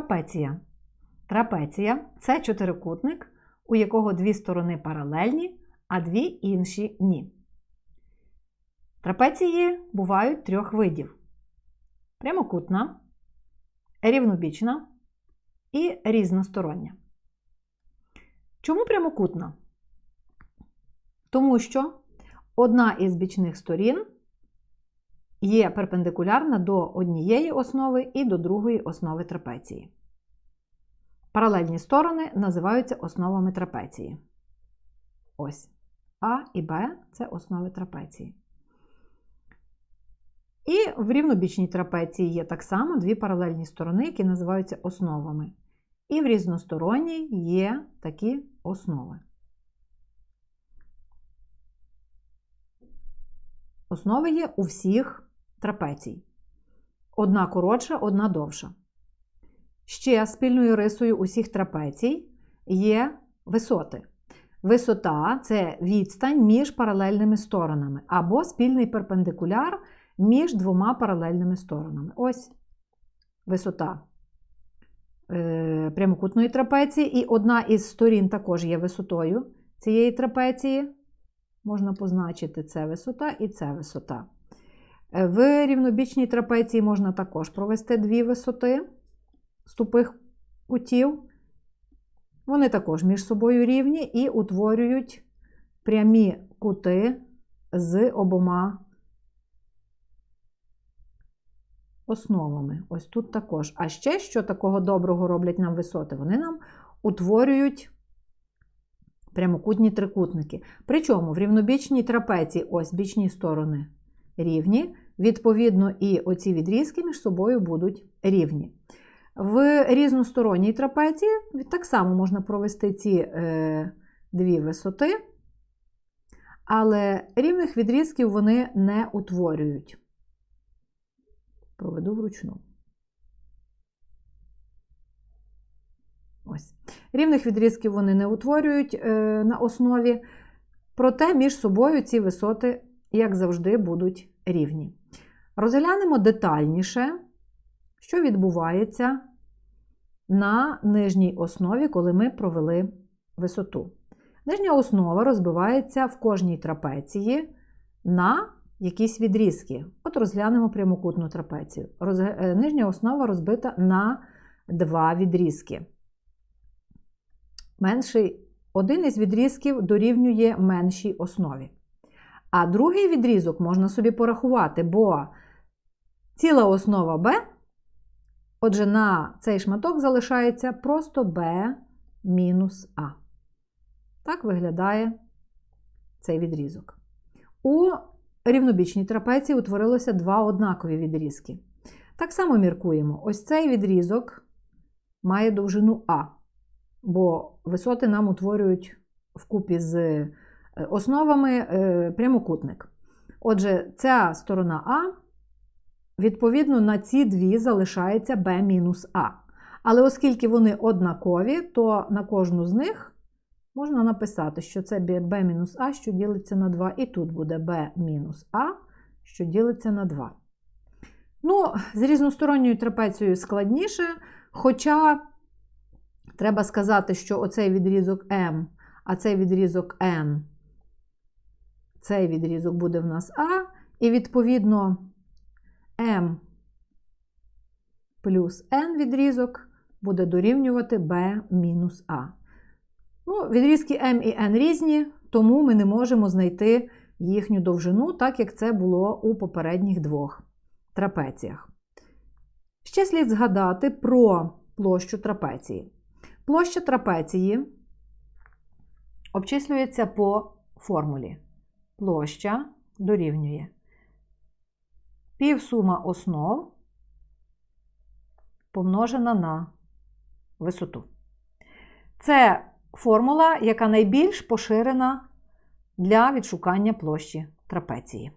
Трапеція. Трапеція це чотирикутник, у якого дві сторони паралельні, а дві інші ні. Трапеції бувають трьох видів: прямокутна, рівнобічна і різностороння. Чому прямокутна? Тому що одна із бічних сторін є перпендикулярна до однієї основи і до другої основи трапеції. Паралельні сторони називаються основами трапеції. Ось А і Б це основи трапеції. І в рівнобічній трапеції є так само дві паралельні сторони, які називаються основами. І в різносторонній є такі основи. Основи є у всіх трапецій. Одна коротша, одна довша. Ще спільною рисою усіх трапецій є висоти. Висота це відстань між паралельними сторонами, або спільний перпендикуляр між двома паралельними сторонами. Ось висота е, прямокутної трапеції, і одна із сторін також є висотою цієї трапеції. Можна позначити це висота і це висота. В рівнобічній трапеції можна також провести дві висоти з тупих кутів. Вони також між собою рівні і утворюють прямі кути з обома основами. Ось тут також. А ще, що такого доброго роблять нам висоти, вони нам утворюють прямокутні трикутники. Причому в рівнобічній трапеції ось бічні сторони рівні, відповідно, і оці відрізки між собою будуть рівні. В різносторонній трапеції так само можна провести ці е, дві висоти, але рівних відрізків вони не утворюють. Проведу вручну. Ось. Рівних відрізків вони не утворюють е, на основі, проте між собою ці висоти, як завжди, будуть рівні. Розглянемо детальніше, що відбувається на нижній основі, коли ми провели висоту. Нижня основа розбивається в кожній трапеції на якісь відрізки. От розглянемо прямокутну трапецію. Е, Нижня основа розбита на два відрізки. Менший один із відрізків дорівнює меншій основі. А другий відрізок можна собі порахувати, бо ціла основа b, отже, на цей шматок залишається просто b мінус А. Так виглядає цей відрізок. У рівнобічній трапеції утворилося два однакові відрізки. Так само міркуємо: ось цей відрізок має довжину А, бо висоти нам утворюють вкупі з основами е, прямокутник. Отже, ця сторона А, відповідно, на ці дві залишається b-а. Але оскільки вони однакові, то на кожну з них можна написати, що це b-а, що ділиться на 2, і тут буде b-а, що ділиться на 2. Ну, з різносторонньою трапецією складніше, хоча треба сказати, що оцей відрізок М, а цей відрізок N, цей відрізок буде в нас А, і відповідно М плюс N відрізок буде дорівнювати B мінус А. Ну, Відрізки М і N різні, тому ми не можемо знайти їхню довжину, так як це було у попередніх двох трапеціях. Ще слід згадати про площу трапеції. Площа трапеції обчислюється по формулі. Площа дорівнює півсума основ помножена на висоту. Це формула, яка найбільш поширена для відшукання площі трапеції.